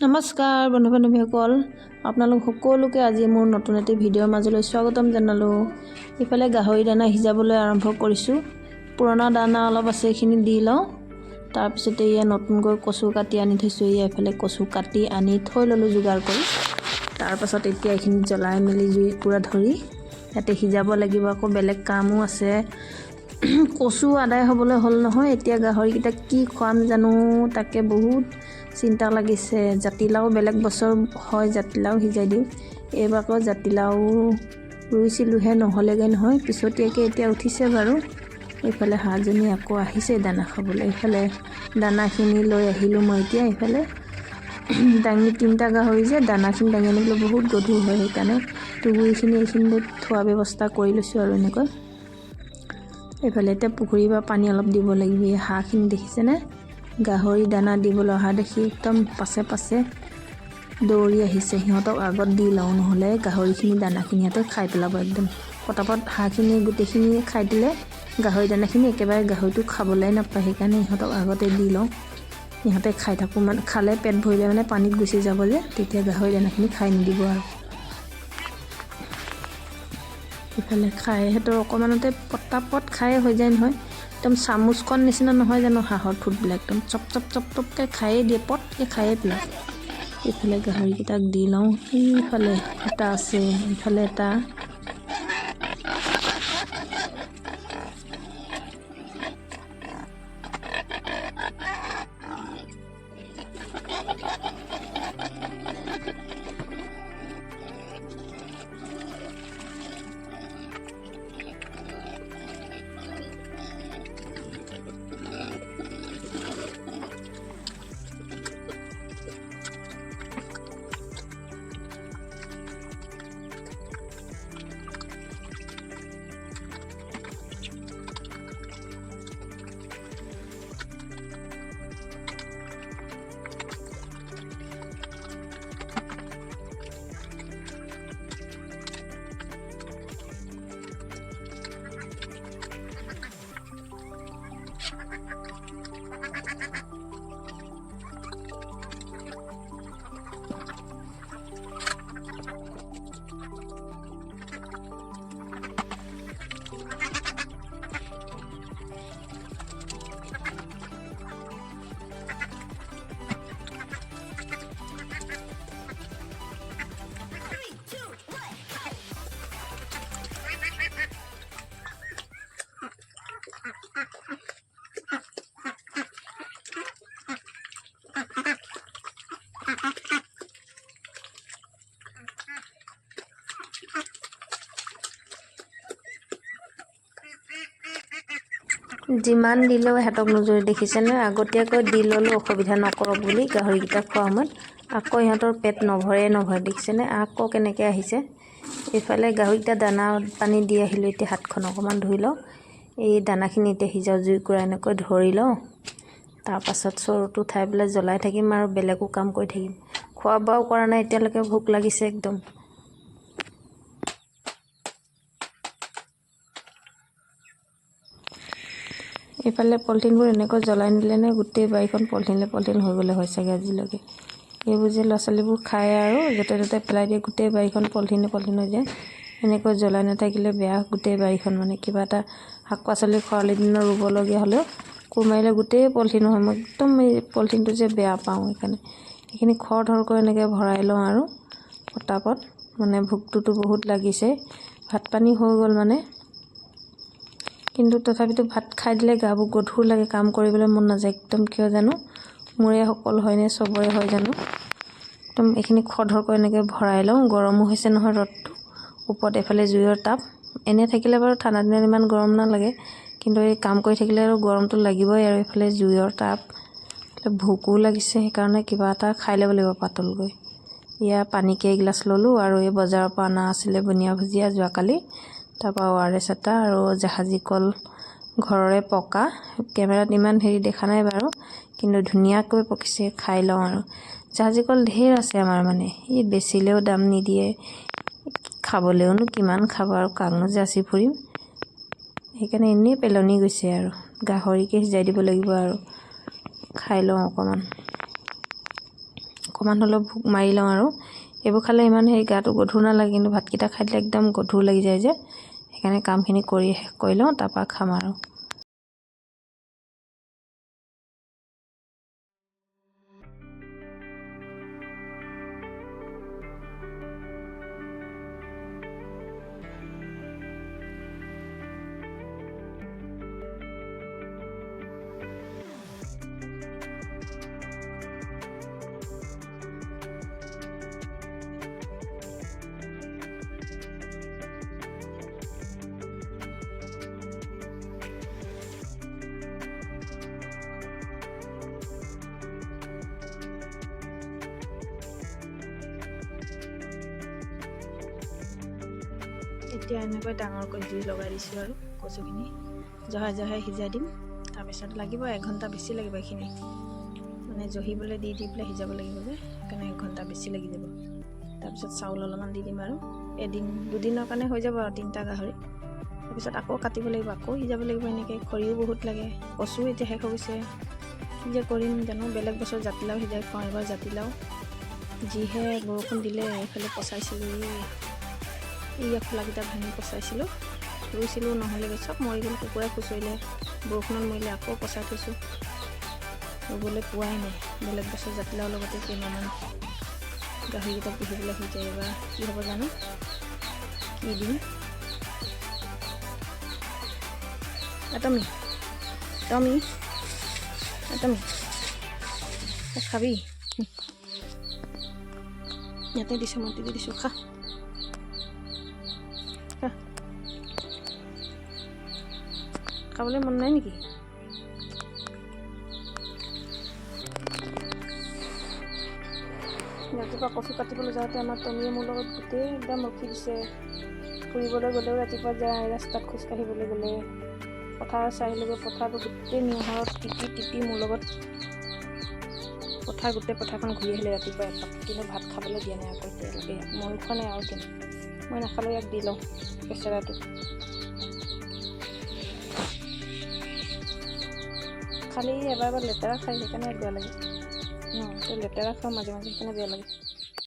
নমস্কাৰ বন্ধু বান্ধৱীসকল আপোনালোক সকলোকে আজি মোৰ নতুন এটি ভিডিঅ'ৰ মাজলৈ স্বাগতম জনালোঁ। ইফালে গাহৰি দানা সিজাবলৈ আৰম্ভ কৰিছোঁ। পুৰণা দানা অলপ আছে এইখিনি দি লওঁ। তাৰপিছতে এয়া নতুনকৈ কচু কাটি আনি থৈছোঁ। এয়া এইফালে কচু কাটি আনি থৈ ল'লোঁ যোগাৰ কৰি। তাৰপাছত এতিয়া এইখিনি জ্বলাই মেলি জুই পূৰা ধৰি ইয়াতে সিজাব লাগিব। আকৌ বেলেগ কামো আছে। কচু আদায় হ'বলৈ হ'ল নহয়। এতিয়া গাহৰিকেইটা কি খুৱাম জানো? তাকে বহুত চিন্তা লাগিছে জাতিলাও বেলেগ বছৰ হয় জাতিলাও সিজাই দিওঁ। এইবাৰ আকৌ জাতিলাও ৰুইছিলোঁহে নহ'লেগৈ নহয়। পিছতীয়াকৈ এতিয়া উঠিছে বাৰু। এইফালে হাঁহজনী আকৌ আহিছে দানা খাবলৈ। এইফালে দানাখিনি লৈ আহিলোঁ মই এতিয়া। এইফালে দাঙি তিনিটা গাহৰি যে দানাখিনি দাঙি আনিবলৈ বহুত গধুৰ হয় সেইকাৰণে টুগুৰিখিনি এইখিনিত থোৱা ব্যৱস্থা কৰি লৈছোঁ আৰু এনেকৈ এইফালে এতিয়া পুখুৰী বা পানী অলপ দিব লাগিব। এই হাঁহখিনি দেখিছেনে? গাহৰি দানা দিবলৈ অহা দেখি একদম পাছে পাছে দৌৰি আহিছে। সিহঁতক আগত দি লওঁ নহ'লে গাহৰিখিনি দানাখিনি সিহঁতে খাই পেলাব একদম। পটাপট হাঁহখিনি গোটেইখিনি খাই দিলে গাহৰি দানাখিনি একেবাৰে গাহৰিটো খাবলৈ নাপায়। সেইকাৰণে ইহঁতক আগতে দি লওঁ। সিহঁতে খাই থাকোঁ মানে খালে পেট ভৰিলে মানে পানীত গুচি যাব যে তেতিয়া গাহৰি দানাখিনি খাই নিদিব আৰু। ইফালে খাই সিহঁতৰ অকণমানতে পটাপট খায়ে হৈ যায় নহয়। একদম চামুচখন নিচিনা নহয় জানো? হাঁহৰ ঠোঁটবিলাক একদম চপ চপ চপ চপকৈ খায়ে দিয়ে পটকৈ খায়ে পেলায় এইফালে গাহৰিকেইটাক দি লওঁ ইফালে এটা আছে ইফালে এটা। যিমান দিলেও সিহঁতক নোজোৰে দেখিছেনে আগতীয়াকৈ দি ল'লোঁ অসুবিধা নকৰক বুলি গাহৰিকেইটা খোৱা সময়ত। আকৌ সিহঁতৰ পেট নভৰে নভৰে দেখিছেনে? আকৌ কেনেকৈ আহিছে? এইফালে গাহৰিকেইটা দানা পানী দি আহিলোঁ এতিয়া হাতখন অকণমান ধুই লওঁ। এই দানাখিনি এতিয়া সিজাওঁ জুইকুৰা এনেকৈ ধৰি লওঁ। তাৰপাছত চৰুটো উঠাই পেলাই জ্বলাই থাকিম আৰু বেলেগো কাম কৰি থাকিম। খোৱা বোৱাও কৰা নাই এতিয়ালৈকে ভোক লাগিছে একদম। এইফালে পলিথিনবোৰ এনেকৈ জ্বলাই নিদিলেনে গোটেই বাৰীখন পলিথিনে পলিথিন হৈ গ'লে হয় চাগে আজিলৈকে? এইবোৰ যে ল'ৰা ছোৱালীবোৰ খায় আৰু য'তে ত'তে পেলাই দিয়ে গোটেই বাৰীখন পলিথিনে পলিথিন হৈ যায়। এনেকৈ জ্বলাই নাথাকিলে বেয়া গোটেই বাৰীখন মানে কিবা এটা শাক পাচলি খৰালি দিনত ৰুবলগীয়া হ'লেও কোৰ মাৰিলে গোটেই পলিথিন হয়। মই একদম এই পলিথিনটো যে বেয়া পাওঁ সেইকাৰণে। সেইখিনি খৰ ধৰকৈ এনেকৈ ভৰাই লওঁ আৰু। পটাপট মানে ভোকটোতো বহুত লাগিছে। ভাত পানী হৈ গ'ল মানে। কিন্তু তথাপিতো ভাত খাই দিলে গাবোৰ গধুৰ লাগে, কাম কৰিবলৈ মন নাযায় একদম কিয় জানো? মোৰে সকল হয়নে, চবৰে হয় জানো? একদম এইখিনি খৰধৰকৈ এনেকৈ ভৰাই লওঁ, গৰমো হৈছে নহয় ৰ'দটো, ওপৰত এইফালে জুইৰ তাপ। এনে থাকিলে বাৰু ঠাণ্ডা দিনত ইমান গৰম নালাগে, কিন্তু এই কাম কৰি থাকিলে আৰু গৰমটো লাগিবই আৰু এইফালে জুইৰ তাপ। ভোকো লাগিছে, সেইকাৰণে কিবা এটা খাই ল'ব লাগিব পাতলকৈ। এয়া পানীকে এগিলাচ ল'লোঁ আৰু এই বজাৰৰ পৰা অনা আছিলে বুনিয়া ভুজিয়া যোৱাকালি। তাৰপৰা অ' আৰ এছ এটা আৰু জাহাজী কল ঘৰৰে পকা। কেমেৰাত ইমান হেৰি দেখা নাই বাৰু কিন্তু ধুনীয়াকৈ পকিছে খাই লওঁ আৰু। জাহাজী কল ঢেৰ আছে আমাৰ মানে ই বেচিলেও দাম নিদিয়ে। খাবলৈওনো কিমান খাব আৰু কাকনো যাচি ফুৰিম। সেইকাৰণে এনেই পেলনি গৈছে আৰু গাহৰিকে সিজাই দিব লাগিব আৰু। খাই লওঁ অকণমান অকণমান হ'লেও ভোক মাৰি লওঁ আৰু। এইবোৰ খালে ইমান সেই গাটো গধুৰ নালাগে কিন্তু ভাতকেইটা খাই দিলে একদম গধুৰ লাগি যায় যে। সেইকাৰণে কামখিনি কৰি শেষ কৰি লওঁ তাৰপৰা খাম আৰু। এতিয়া এনেকৈ ডাঙৰকৈ জুই লগাই দিছোঁ আৰু কচুখিনি। জহাই জহাই সিজাই দিম। তাৰপিছত লাগিব এঘণ্টা বেছি লাগিব এইখিনি। মানে জহিবলৈ দি দি পেলাই সিজাব লাগিব যে, সেইকাৰণে এঘণ্টা বেছি লাগি যাব। তাৰপিছত চাউল অলপমান দি দিম আৰু। এদিন, দুদিনৰ কাৰণে হৈ যাব আৰু তিনিটা গাহৰি। তাৰপিছত আকৌ কাটিব লাগিব, আকৌ সিজাব লাগিব এনেকৈ। খৰিও বহুত লাগে। কচু এতিয়া শেষ হৈ গৈছে। কি যে কৰিম জানো? বেলেগ বছৰ জাতিলাও সিজাই খুৱাওঁ, এবাৰ জাতিলাও। যিহে বৰষুণ দিলে, এইফালে পচাইছিলোঁ এই খোলাকেইটা ভাঙি পচাইছিলোঁ। ৰুইছিলোঁ নহ'লেগৈ চব মৰি গ'ল কুকুৰাই খুচৰিলে, বৰষুণত মৰিলে আকৌ পচাই থৈছোঁ। ৰুবলৈ পোৱাই নাই, বেলেগ বছৰ জাতিলাওৰ লগতে কেইমাহমান গাহৰিকেইটা পুহিবলৈ হৈ যায় এবাৰ কি হ'ব জানো? কি দিম? এটমি টমি এটমি খাবি। ইয়াতে দিছোঁ মাটি দি দিছোঁ, খা। খাবলৈ মন নাই নেকি? ৰাতিপুৱা কফি কাটিবলৈ যাওঁতে আমাৰ টমীয়ে মোৰ লগত গোটেই একদম ৰখি দিছে। ফুৰিবলৈ গ'লেও ৰাতিপুৱা যায় ৰাস্তাত খোজকাঢ়িবলৈ গ'লে। পথাৰ আহিলেগৈ পথাৰটো গোটেই নিয়ৰত টিপি টিপি মোৰ লগত পথাৰ গোটেই পথাৰখন ঘূৰি আহিলে ৰাতিপুৱা এপাক। কিন্তু ভাত খাবলৈ দিয়া নাই আকৌ এতিয়ালৈকে ময়ো খোৱা নাই আৰু দিম মই নাখালেও ইয়াক দি লওঁ বেচেৰাটো খালি এবাৰ এবাৰ লেতেৰা খাই সেইকাৰণে বেয়া লাগে। অঁ লেতেৰা খাওঁ মাজে মাজে সেইকাৰণে বেয়া লাগে।